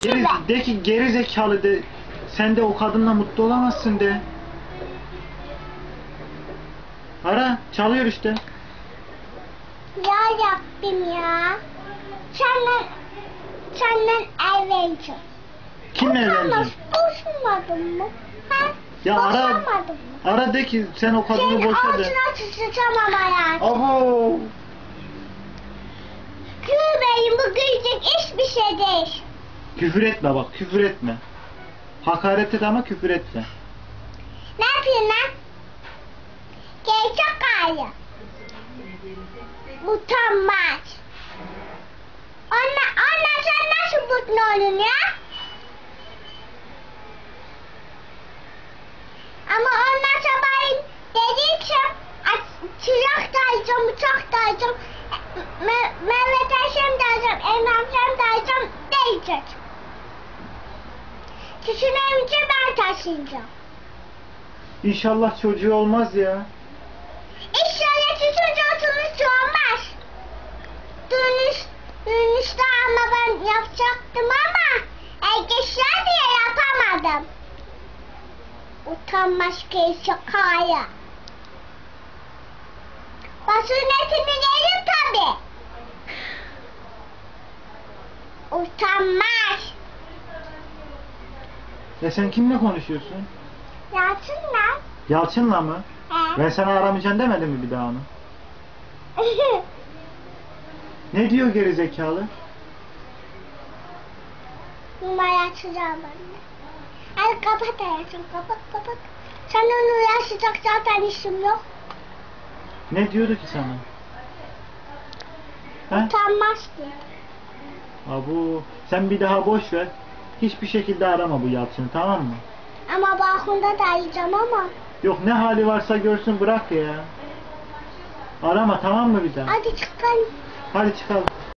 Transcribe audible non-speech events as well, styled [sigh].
Geri, de ki geri zekalı de. Sen de o kadınla mutlu olamazsın de. Ara çalıyor işte. Ya Rabbim ya. Senden, senden evleneceğim. Kimle Boşanmaz- evleneceksin? Boşanmadın mı? Ha? Ya ara mı? ara de ki sen o kadını Senin boşa de. ağzına sıçacağım hayatım. Abo. Gülmeyin bu gülecek hiçbir şey değil. Küfür etme bak küfür etme. Hakaret et ama küfür etme. Ne yapıyorsun lan? Gerçek aile. Utanmaz. Anne, anne sen nasıl mutlu olun ya? Ama ondan sabahleyin dedi ki çırak da alacağım, uçak da alacağım, Me Mehmet Eşem de alacağım, Emrah Şem de alacağım diyecek. Sizin evinize ben taşıyacağım. İnşallah çocuğu olmaz ya. İnşallah sizin çocuğunuz olmaz. Dönüş, dönüşte ama ben yapacaktım ama erkekler diye yapamadım. Utanmaz ki şakaya. Basınetini verir tabi. Utanmaz. Ya sen kimle konuşuyorsun? Yatsın lan. Yalçın'la mı? He. Ben sana aramayacaksın demedim mi bir daha onu? [laughs] Ne diyor geri zekalı? Numara açacağım anne. Hadi kapat hayatım kapat kapat. Sen onu uğraşacak zaten işim yok. Ne diyordu ki sana? He? Utanmaz ki. Abu, sen bir daha boş ver. Hiçbir şekilde arama bu Yalçın'ı tamam mı? Ama balkonda da arayacağım ama. Yok ne hali varsa görsün bırak ya. Arama tamam mı bir daha? Hadi çıkalım. Hadi çıkalım.